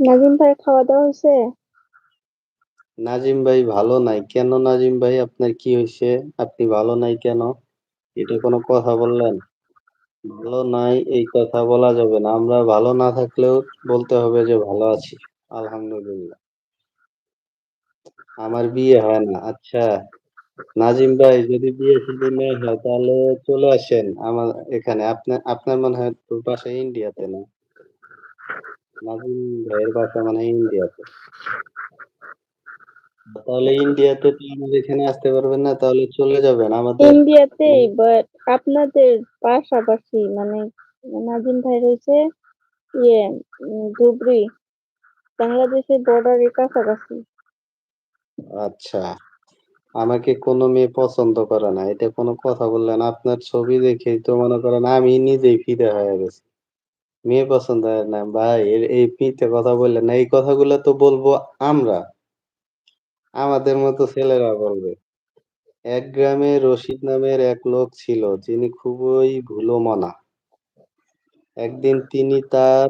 নাজিম ভাই খাওয়া দাওয়া হয়েছে? নাজিম ভাই ভালো নাই। কেন নাজিম ভাই? আপনার কি হয়েছে? আপনি ভালো নাই কেন? এটা কোনো কথা বললেন? ভালো নাই, এই কথা বলা যাবে না। আমরা ভালো না থাকলেও বলতে হবে যে ভালো আছি। আলহামদুলিল্লাহ। আমার বিয়ে হয় না। আচ্ছা নাজিম ভাই, যদি বিয়ে শাদী না হয়, তাহলে চলে আসেন আমার এখানে। আপনার আপনার মনে হয় তো বাসা ইন্ডিয়াতে না? নাজিম ভাইয়ের বাসা মানে ইন্ডিয়াতে। তাহলে ইন্ডিয়াতে তো আমাদের এখানে আসতে পারবেন না তাহলে চলে যাবেন আমাদের। ইন্ডিয়াতেই বাট আপনাদের পাশাপাশি মানে নাজিম ভাই রয়েছে ইয়ে ধুবড়ি বাংলাদেশের বর্ডারের কাছাকাছি। আচ্ছা আমাকে কোনো মেয়ে পছন্দ করে না এটা কোনো কথা বললেন আপনার ছবি দেখেই তো মনে করেন আমি নিজেই ফিদা হয়ে গেছি। মেয়ে পছন্দ হয় না, ভাই, এর- এই মিথ্যে কথা বললেন না, এই কথাগুলো তো বলব আমরা। আমাদের মতো ছেলেরা বলবে। এক গ্রামে রশিদ নামের এক লোক ছিল, যিনি খুবই ভুলো মনা একদিন তিনি তার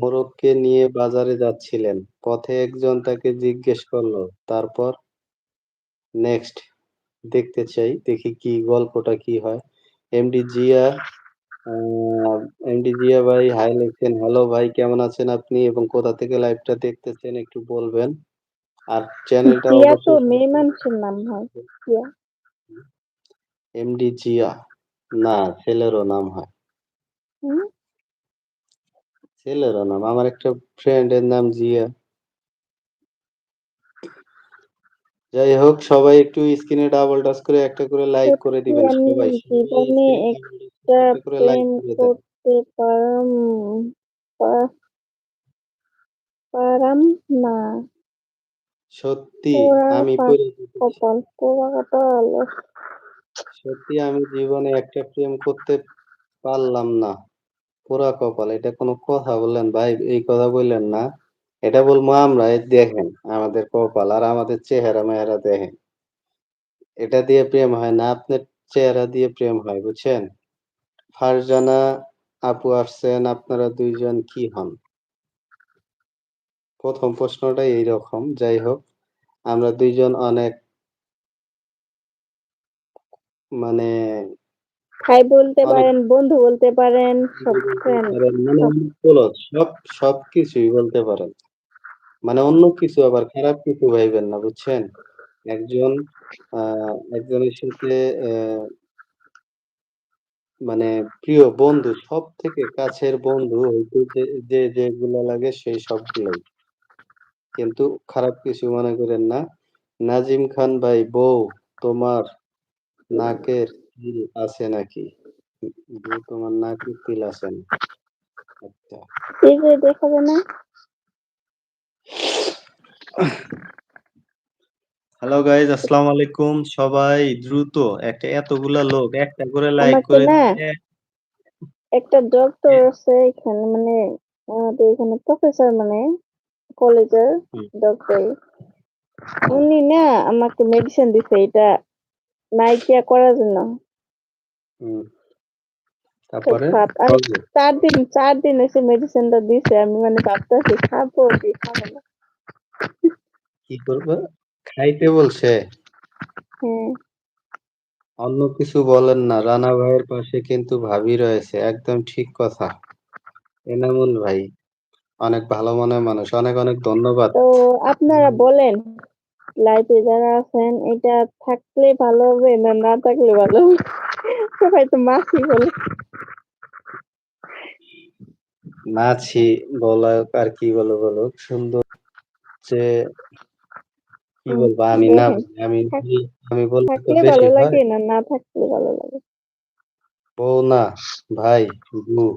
মোরগকে নিয়ে বাজারে যাচ্ছিলেন। পথে একজন তাকে জিজ্ঞেস করল, তারপর? নেক্সট, দেখতে চাই, দেখি কি গল্পটা কি হয়। এমডি জিয়া এমডি জিয়া ভাই হাই লিখছেন হ্যালো ভাই কেমন আছেন আপনি? এবং কোথা থেকে লাইভটা দেখতেছেন একটু বলবেন? আর চ্যানেলটা জিয়া তো অবশ্যই মেয়ে মানুষের নাম হয় জিয়া। এমডি জিয়া। না ছেলেরও নাম হয়। হুম? ছেলেরও নাম। আমার একটা ফ্রেন্ডের নাম জিয়া। যাই হোক সবাই একটু স্ক্রিনে ডাবল টাচ করে একটা করে লাইক করে দিবেন সবাই। জীবনে একটা করে লাইক করতে পারম পারাম না। সত্যি আমি। কপাল কপাল সত্যি আমি জীবনে একটা প্রেম করতে পারলাম না। পোড়া কপাল এটা কোনো কথা বললেন ভাই এই কথা বললেন না। এটা বলব আমরা এই দেখেন আমাদের কপাল আর আমাদের চেহারা মেহারা দেখেন। এটা দিয়ে প্রেম হয় না আপনার চেহারা দিয়ে প্রেম হয় বুঝছেন? ফারজানা আপু আসছেন আপনারা দুইজন কি হন? প্রথম প্রশ্নটা এইরকম যাই হোক আমরা দুইজন অনেক মানে ভাই বলতে পারেন বন্ধু বলতে পারেন সব মানে সব সব কিছুই বলতে পারেন। মানে অন্য কিছু আবার খারাপ কিছু ভাইবেন না, বুঝছেন? একজন একজনের সাথে মানে প্রিয় বন্ধু সব থেকে কাছের বন্ধু হইতে যে যেগুলো লাগে সেই সবগুলোই। কিন্তু খারাপ কিছু মনে করেন না। নাজিম খান ভাই, বউ, তোমার নাকের তিল আছে নাকি? তোমার নাকের তিল আছে না? আচ্ছা। দেখাবে না? হ্যালো গাইজ আসসালামু আলাইকুম। সবাই দ্রুত একটা এতগুলা লোক একটা করে লাইক করে একটা ডক্টর আছে এখানে মানে আমাদের এখানে প্রফেসর মানে কলেজের ডক্টর উনি না আমাকে মেডিসিন দিছে এটা নাইকিয়া করার জন্য। তারপরে? চার দিন চার দিন এসে মেডিসিনটা দিছে আমি মানে ভাবতেছি খাব কি খাব না। কি করবে? খাইতে বলছে। অন্য কিছু বলেন না রানা ভাইয়ের পাশে কিন্তু ভাবি রয়েছে একদম ঠিক কথা। এনামুল ভাই অনেক ভালো মনের মানুষ অনেক অনেক ধন্যবাদ। তো আপনারা বলেন লাইফে যারা আছেন এটা থাকলে ভালো হবে না না থাকলে ভালো হবে? সবাই তো মাছি বলে। মাছি বলা আর কি বলো বলো সুন্দর। যে কি বলব আমি না আমি আমি বলতে থাকলে ভালো লাগে না না থাকলে ভালো লাগে। বউ না ভাই বউ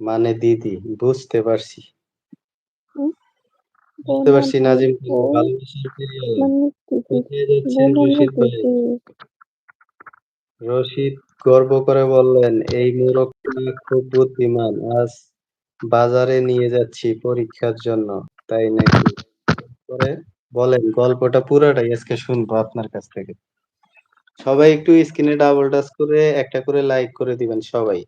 মানে দিদি বুঝতে পারছি। বুঝতে পারছি ভাই নাজিম মানে মানে রশিদ রশিদ গর্ব করে বললেন এই মোরগটা খুব বুদ্ধিমান আজ বাজারে নিয়ে যাচ্ছি পরীক্ষার জন্য। তাই নাকি? পরে বলেন, গল্পটা পুরোটাই আজকে শুনব আপনার কাছ থেকে। সবাই একটু স্ক্রিনে ডাবল টাচ করে, একটা করে লাইক করে দিবেন সবাই।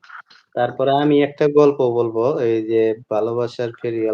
তারপরে আমি একটা গল্প বলব, এই যে ভালোবাসার ফেরিওয়ালা